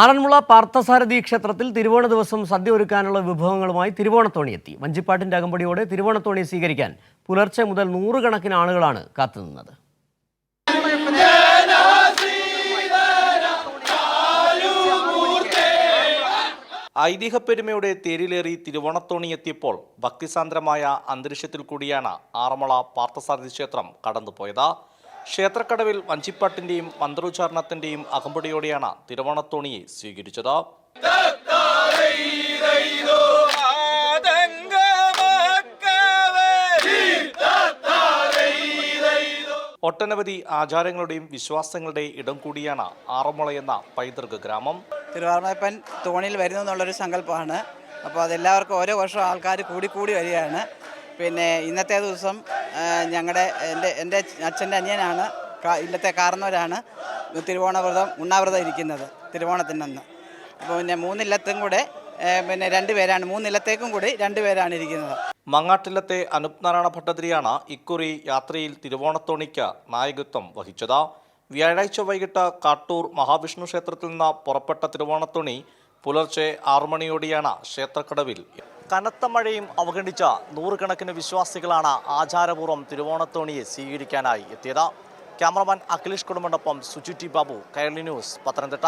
ആറന്മുള പാർത്ഥസാരഥി ക്ഷേത്രത്തിൽ തിരുവോണ ദിവസം സദ്യ ഒരുക്കാനുള്ള വിഭവങ്ങളുമായി തിരുവോണത്തോണി എത്തി. വഞ്ചിപ്പാട്ടിന്റെ അകമ്പടിയോടെ തിരുവോണത്തോണി സ്വീകരിക്കാൻ പുലർച്ചെ മുതൽ നൂറുകണക്കിന് ആളുകളാണ് കാത്തുനിന്നത്. ഐതിഹ്യപ്പെരുമയുടെ തേരിലേറി തിരുവോണത്തോണി എത്തിയപ്പോൾ ഭക്തിസാന്ദ്രമായ അന്തരീക്ഷത്തിൽ കൂടിയാണ് ആറന്മുള പാർത്ഥസാരഥി ക്ഷേത്രം കടന്നുപോയത്. ക്ഷേത്രക്കടവിൽ വഞ്ചിപ്പാട്ടിന്റെയും മന്ത്രോച്ചാരണത്തിന്റെയും അകമ്പടിയോടെയാണ് തിരുവോണത്തോണിയെ സ്വീകരിച്ചത്. ഒട്ടനവധി ആചാരങ്ങളുടെയും വിശ്വാസങ്ങളുടെയും ഇടം കൂടിയാണ് ആറന്മുള എന്ന പൈതൃക ഗ്രാമം. തിരുവാർമ്മപ്പൻ തോണിയിൽ വരുന്നു എന്നുള്ളൊരു സങ്കല്പമാണ്. അപ്പോൾ അതെല്ലാവർക്കും ഓരോ വർഷം ആൾക്കാർ കൂടി കൂടി വരികയാണ്. പിന്നെ ഇന്നത്തെ ദിവസം ഞങ്ങളുടെ എന്റെ എന്റെ അച്ഛന്റെ അനിയനാണ് ഇല്ലത്തെ കാർന്നവരാണ് തിരുവോണവ്രതം ഉണ്ണാവ്രതം ഇരിക്കുന്നത് തിരുവോണത്തിനന്ന്. അപ്പോൾ പിന്നെ മൂന്നില്ലത്തും കൂടെ പിന്നെ രണ്ടുപേരാണ് മൂന്നില്ലത്തേക്കും കൂടി രണ്ടുപേരാണ് ഇരിക്കുന്നത്. മങ്ങാട്ടില്ലത്തെ അനൂപ് നാരായണ ഭട്ടതിരിയാണ് ഇക്കുറി യാത്രയിൽ തിരുവോണത്തോണിക്ക് നായകത്വം വഹിച്ചത്. വ്യാഴാഴ്ച വൈകിട്ട് കാട്ടൂർ മഹാവിഷ്ണു ക്ഷേത്രത്തിൽ നിന്ന് പുറപ്പെട്ട തിരുവോണത്തോണി പുലർച്ചെ ആറു മണിയോടെയാണ് ക്ഷേത്രക്കടവിൽ. കനത്ത മഴയും അവഗണിച്ച നൂറുകണക്കിന് വിശ്വാസികളാണ് ആചാരപൂർവം തിരുവോണത്തോണിയെ സ്വീകരിക്കാനായി എത്തിയത്. ക്യാമറമാൻ അഖിലേഷ് കുടുംബനൊപ്പം സുജി ബാബു കൈരളി ന്യൂസ് പത്തനംതിട്ട.